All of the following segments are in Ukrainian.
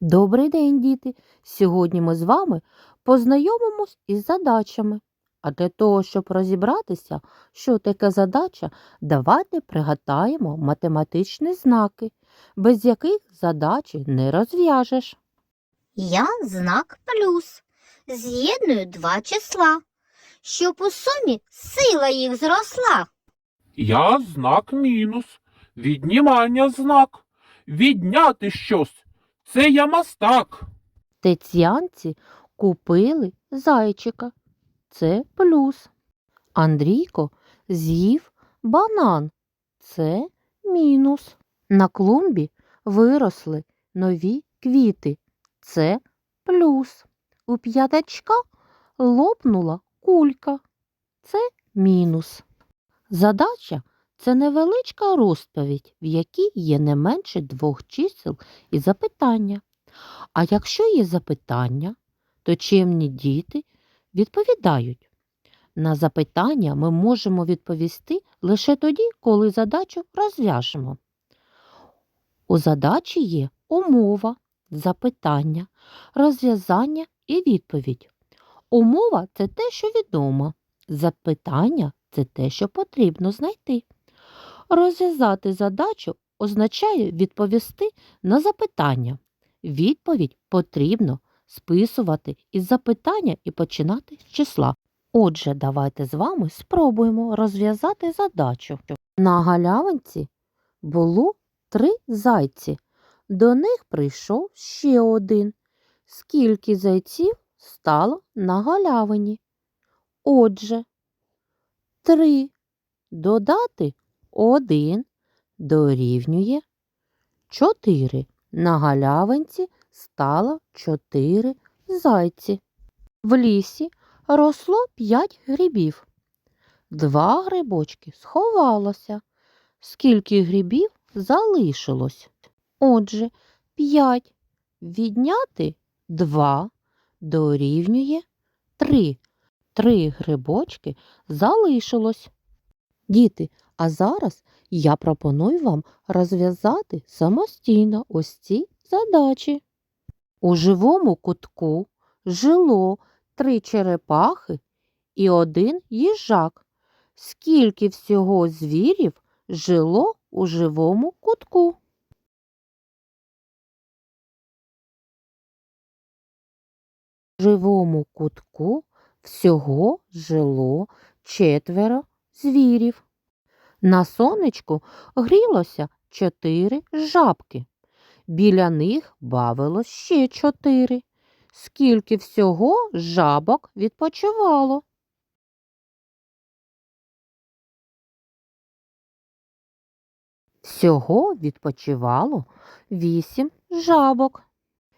Добрий день, діти! Сьогодні ми з вами познайомимось із задачами. А для того, щоб розібратися, що таке задача, давайте пригадаємо математичні знаки, без яких задачі не розв'яжеш. Я знак плюс. З'єдную два числа, щоб у сумі сила їх зросла. Я знак мінус. Віднімання знак. Відняти щось. Це я мастак. Тетянці купили зайчика. Це плюс. Андрійко з'їв банан. Це мінус. На клумбі виросли нові квіти. Це плюс. У п'ятачка лопнула кулька. Це мінус. Задача це невеличка розповідь, в якій є не менше двох чисел і запитання. А якщо є запитання, то чемні діти відповідають. На запитання ми можемо відповісти лише тоді, коли задачу розв'яжемо. У задачі є умова, запитання, розв'язання і відповідь. Умова це те, що відомо. Запитання це те, що потрібно знайти. Розв'язати задачу означає відповісти на запитання. Відповідь потрібно списувати із запитання і починати з числа. Отже, давайте з вами спробуємо розв'язати задачу. На галявинці було три зайці. До них прийшов ще один. Скільки зайців стало на галявині? Отже, три додати один дорівнює чотири. На галявинці стало чотири зайці. В лісі росло п'ять грибів. Два грибочки сховалося. Скільки грибів залишилось? Отже, п'ять відняти два дорівнює три. Три грибочки залишилось. Діти, а зараз я пропоную вам розв'язати самостійно ось ці задачі. У живому кутку жило три черепахи і один їжак. Скільки всього звірів жило у живому кутку? У живому кутку всього жило четверо звірів. На сонечку грілося чотири жабки. Біля них бавилось ще чотири. Скільки всього жабок відпочивало? Всього відпочивало вісім жабок.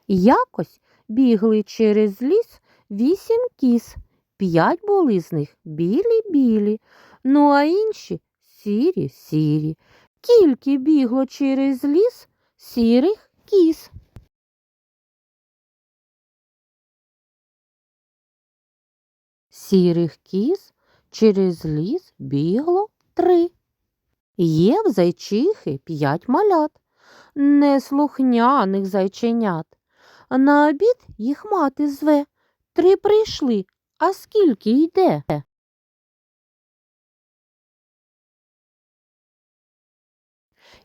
Якось бігли через ліс вісім кіз. П'ять були з них білі-білі, ну а інші сірі сірі. Кільки бігло через ліс сірих кіз. Сірих кіз через ліс бігло три. Є в зайчихи п'ять малят, неслухняних зайченят. На обід їх мати зве. Три прийшли, а скільки йде?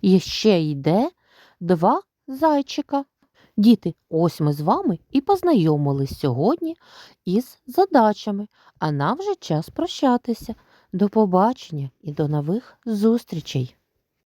І ще йде два зайчика. Діти, ось ми з вами і познайомились сьогодні із задачами, а нам вже час прощатися. До побачення і до нових зустрічей!